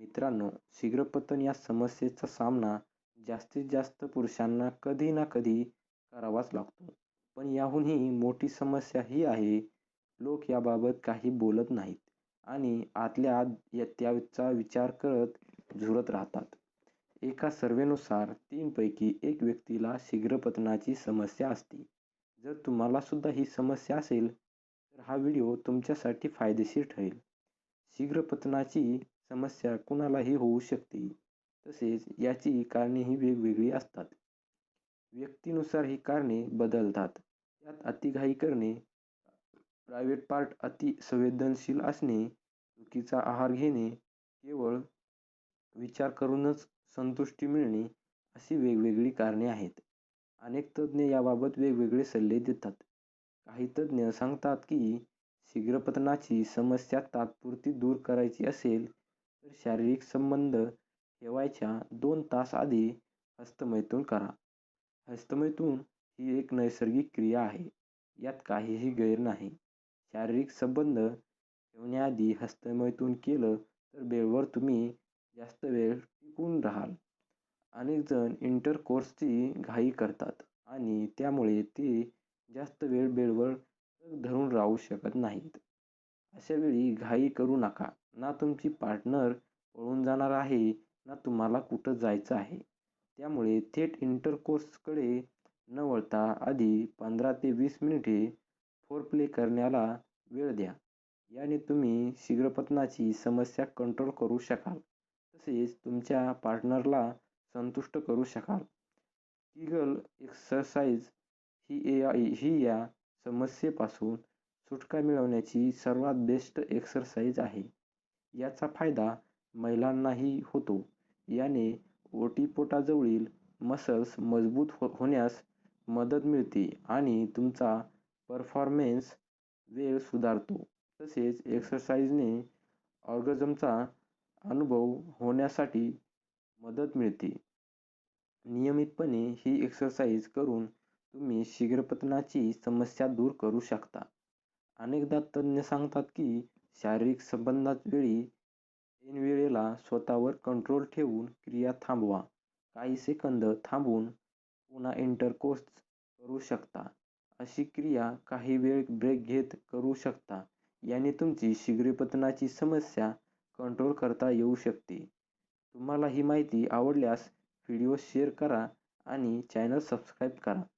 मित्रांनो शीघ्रपतन या समस्येचा सामना जास्तीत जास्त पुरुषांना कधी ना कधी करावाच लागतो. पण याहूनही मोठी समस्या ही आहे लोक याबाबत काही बोलत नाहीत आणि आतल्या आत त्याचा विचार करत झुरत राहतात. एका सर्वेनुसार तीनपैकी एक व्यक्तीला शीघ्रपतनाची समस्या असते. जर तुम्हाला सुद्धा ही समस्या असेल तर हा व्हिडिओ तुमच्यासाठी फायदेशीर ठरेल. शीघ्रपतनाची समस्या कुणालाही होऊ शकते. तसेच याची कारणेही वेगवेगळी असतात. व्यक्तीनुसार ही कारणे बदलतात. यात अतिघाई करणे प्रायव्हेट पार्ट अति संवेदनशील असणे चुकीचा आहार घेणे केवळ विचार करूनच संतुष्टी मिळणे अशी वेगवेगळी कारणे आहेत. अनेक तज्ज्ञ याबाबत वेगवेगळे सल्ले देतात. काही तज्ज्ञ सांगतात की शीघ्रपतनाची समस्या तात्पुरती दूर करायची असेल शारीरिक संबंध ठेवायच्या दोन तास आधी हस्तमैथून करा. हस्तमैथून ही एक नैसर्गिक क्रिया आहे. यात काहीही गैर नाही. शारीरिक संबंध ठेवण्याआधी हस्तमैथून केलं तर बेडवर तुम्ही जास्त वेळ टिकून राहाल. अनेक जण इंटरकोर्सची घाई करतात आणि त्यामुळे ते जास्त वेळ बेडवर धरून राहू शकत नाहीत. अशा वेळी घाई करू नका. ना तुमची पार्टनर पळून जाणार आहे ना तुम्हाला कुठं जायचं आहे. त्यामुळे थेट इंटरकोर्सकडे न वळता आधी पंधरा ते वीस मिनिटे फोरप्ले करण्याला वेळ द्या. याने तुम्ही शीघ्रपतनाची समस्या कंट्रोल करू शकाल. तसेच तुमच्या पार्टनरला संतुष्ट करू शकाल. किगल एक्सरसाइज ही ए ही या समस्येपासून सुटका मिळवण्याची सर्वात बेस्ट एक्सरसाइज आहे. याचा फायदा महिलांनाही होतो. याने ओटीपोटाजवळील मसल्स मजबूत हो होण्यास मदत मिळते आणि तुमचा परफॉर्मेन्स वेळ सुधारतो. तसेच एक्सरसाइजने ऑर्गझमचा अनुभव होण्यासाठी मदत मिळते. नियमितपणे ही एक्सरसाइज करून तुम्ही शीघ्रपतनाची समस्या दूर करू शकता. अनेकदा तज्ज्ञ सांगतात की शारीरिक संबंधावेळी ऐनवेळेला स्वतःवर कंट्रोल ठेवून क्रिया थांबवा. काही सेकंद थांबून पुन्हा इंटरकोर्स करू शकता. अशी क्रिया काही वेळ ब्रेक घेत करू शकता. याने तुमची शीघ्रपतनाची समस्या कंट्रोल करता येऊ शकते. तुम्हाला ही माहिती आवडल्यास व्हिडिओ शेअर करा आणि चॅनल सबस्क्राईब करा.